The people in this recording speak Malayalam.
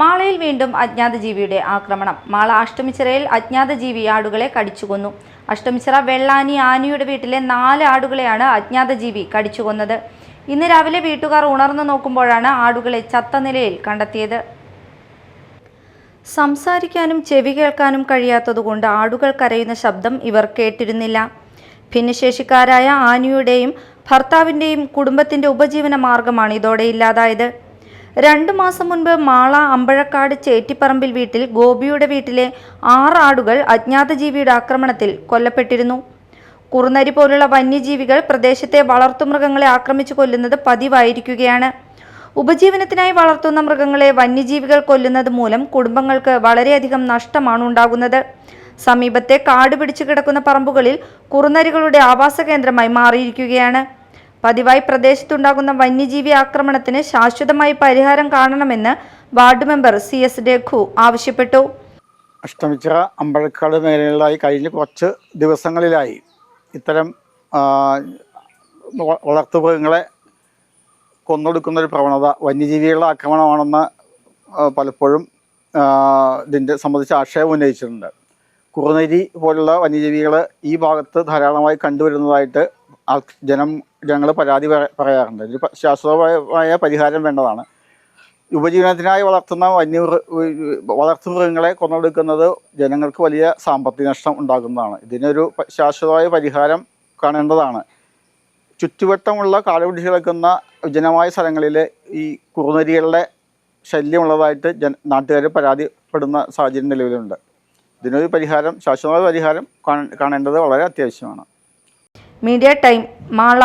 മാളയിൽ വീണ്ടും അജ്ഞാത ജീവിയുടെ ആക്രമണം. മാള അഷ്ടമിച്ചിറയിൽ അജ്ഞാത ജീവി ആടുകളെ കടിച്ചുകൊന്നു. അഷ്ടമിച്ചിറ വെള്ളാനി ആനിയുടെ വീട്ടിലെ നാല് ആടുകളെയാണ് അജ്ഞാത ജീവി കടിച്ചുകൊന്നത്. ഇന്ന് രാവിലെ വീട്ടുകാർ ഉണർന്നു നോക്കുമ്പോഴാണ് ആടുകളെ ചത്ത നിലയിൽ കണ്ടെത്തിയത്. സംസാരിക്കാനും ചെവി കേൾക്കാനും കഴിയാത്തതുകൊണ്ട് ആടുകൾ കരയുന്ന ശബ്ദം ഇവർ കേട്ടിരുന്നില്ല. ഭിന്നശേഷിക്കാരായ ആനിയുടെയും ഭർത്താവിന്റെയും കുടുംബത്തിന്റെ ഉപജീവന മാർഗമാണ് ഇതോടെ ഇല്ലാതായത്. രണ്ടു മാസം മുൻപ് മാള അമ്പഴക്കാട് ചേറ്റിപ്പറമ്പിൽ വീട്ടിൽ ഗോപിയുടെ വീട്ടിലെ ആറ് ആടുകൾ അജ്ഞാത ജീവിയുടെ ആക്രമണത്തിൽ കൊല്ലപ്പെട്ടിരുന്നു. കുറുനരി പോലുള്ള വന്യജീവികൾ പ്രദേശത്തെ വളർത്തുമൃഗങ്ങളെ ആക്രമിച്ചു കൊല്ലുന്നത് പതിവായിരിക്കുകയാണ്. ഉപജീവനത്തിനായി വളർത്തുന്ന മൃഗങ്ങളെ വന്യജീവികൾ കൊല്ലുന്നത് മൂലം കുടുംബങ്ങൾക്ക് വളരെയധികം നഷ്ടമാണ് ഉണ്ടാകുന്നത്. സമീപത്തെ കാട് പിടിച്ചു കിടക്കുന്ന പറമ്പുകളിൽ കുറുനരികളുടെ ആവാസ കേന്ദ്രമായി മാറിയിരിക്കുകയാണ്. പതിവായി പ്രദേശത്തുണ്ടാകുന്ന വന്യജീവി ആക്രമണത്തിന് ശാശ്വതമായി പരിഹാരം കാണണമെന്ന് ward member C S Raghu ആവശ്യപ്പെട്ടു. അഷ്ടമിച്ചിറ അമ്പഴക്കാട് മേഖലകളിലായി കഴിഞ്ഞ കുറച്ച് ദിവസങ്ങളിലായി ഇത്തരം വളർത്തുമൃഗങ്ങളെ കൊന്നൊടുക്കുന്ന ഒരു പ്രവണത വന്യജീവികളുടെ ആക്രമണമാണെന്ന് പലപ്പോഴും ഇതിന്റെ സംബന്ധിച്ച് ആക്ഷേപം ഉന്നയിച്ചിട്ടുണ്ട്. കുറുനരി പോലുള്ള വന്യജീവികൾ ഈ ഭാഗത്ത് ധാരാളമായി കണ്ടുവരുന്നതായിട്ട് ജനം ജനങ്ങൾ പരാതി പറ- പറയാറുണ്ട്. ഇതിന് ശാശ്വതമായ പരിഹാരം വേണ്ടതാണ്. ഉപജീവനത്തിനായി വളർത്തുന്ന വന്യ വളർത്തുമൃഗങ്ങളെ കൊന്നൊടുക്കുന്നത് ജനങ്ങൾക്ക് വലിയ സാമ്പത്തിക നഷ്ടം ഉണ്ടാകുന്നതാണ് ഇതിനൊരു ശാശ്വതമായ പരിഹാരം കാണേണ്ടതാണ്. ചുറ്റുവട്ടമുള്ള കാടുപിടി കിടക്കുന്ന വിജനമായ സ്ഥലങ്ങളിൽ ഈ കുറുനരികളുടെ ശല്യമുള്ളതായിട്ട് ജന നാട്ടുകാർ പരാതിപ്പെടുന്ന സാഹചര്യം നിലവിലുണ്ട്. ഇതിനൊരു പരിഹാരം ശാശ്വതമായ പരിഹാരം കാണേണ്ടത് വളരെ അത്യാവശ്യമാണ്. Media time Mala